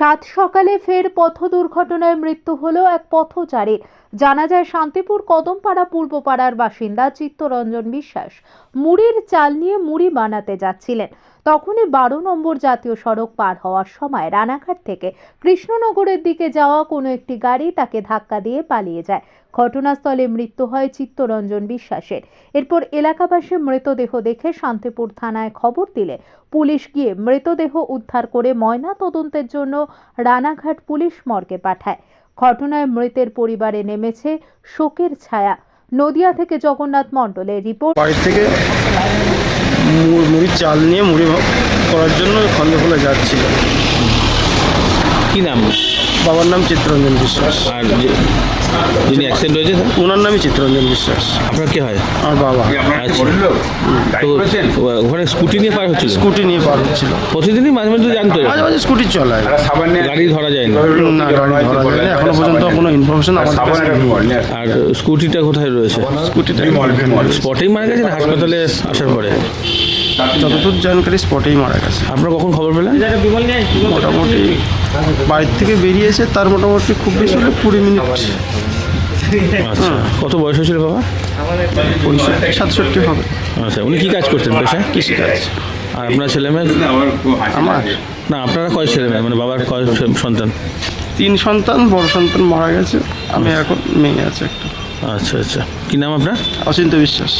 সাত সকালে ফের পথ দুর্ঘটনায় মৃত্যু হলো এক পথচারীর জানা যায়, শান্তিপুর কদমপাড়া পূর্বপাড়ার বাসিন্দা চিত্তরঞ্জন বিশ্বাস মুড়ির চাল নিয়ে মুড়ি বানাতে যাচ্ছিলেন। তখনই বারো নম্বর জাতীয় সড়ক পার হওয়ার সময় রানাঘাট থেকে কৃষ্ণনগরের দিকে যাওয়া কোনো একটি গাড়ি তাকে ধাক্কা দিয়ে পালিয়ে যায়। ঘটনাস্থলে মৃত্যু হয় চিত্তরঞ্জন বিশ্বাসের। এরপর এলাকাবাসী মৃতদেহ দেখে শান্তিপুর থানায় খবর দিলে পুলিশ গিয়ে মৃতদেহ উদ্ধার করে ময়না তদন্তের জন্য রানাঘাট পুলিশ মর্গে পাঠায়। ঘটনায় মৃতের পরিবারে নেমেছে শোকের ছায়া। নদিয়া থেকে জগন্নাথ মণ্ডলের রিপোর্ট। বাড়ি থেকে মু- মুড়ির চাল নিয়ে মুড়ি করার জন্য খন্দখোলা যাচ্ছিল। কি নাম? বাবার নাম চিত্তরঞ্জন বিশ্বাস। আর যে- যিনি অ্যাক্সিডেন্ট হয়েছে? স্যার ওনার নামই চিত্তরঞ্জন বিশ্বাস। আপনার কি হয়? আমার বাবা। আচ্ছা। তো ও- ওখানে স্কুটি নিয়ে পার হচ্ছিল? স্কুটি নিয়ে পার হচ্ছিল। প্রতিদিনই মাঝে মাঝে জানতো মাঝে মাঝে স্কুটি চলায়। গাড়ি ধরা যায় না না গাড়ি ধরা যায় না এখনও পর্যন্ত কোনো ইনফরমেশন আমার কাছে নেই। আর স্কুটিটা কোথায় রয়েছে? স্কুটিটা স্পটেই মারা গেছে না হাসপাতালে আসার পরে? যতদূর জানকারি স্পটেই মারা গেছে। আপনারা কখন খবর পেলেন? মোটামুটি বাড়ির থেকে বেরিয়েছে তার মোটামুটি খুব বেশি হলে কুড়ি মিনিট। আচ্ছা কত বয়স হয়েছিল বাবা? পঁয়ষট্টি সাতষট্টি হবে। আচ্ছা উনি কি কাজ করতেন পেশায় কৃষিকাজ। আর আপনার ছেলে মেয়ে? আমার না আপনারা কয় ছেলে মেয়ে? মানে বাবার কয় সন্তান? তিন সন্তান বড় সন্তান মারা গেছে। আমি এখন মেয়ে আছে একটা। আচ্ছা আচ্ছা। কি নাম আপনার? অচিন্ত বিশ্বাস।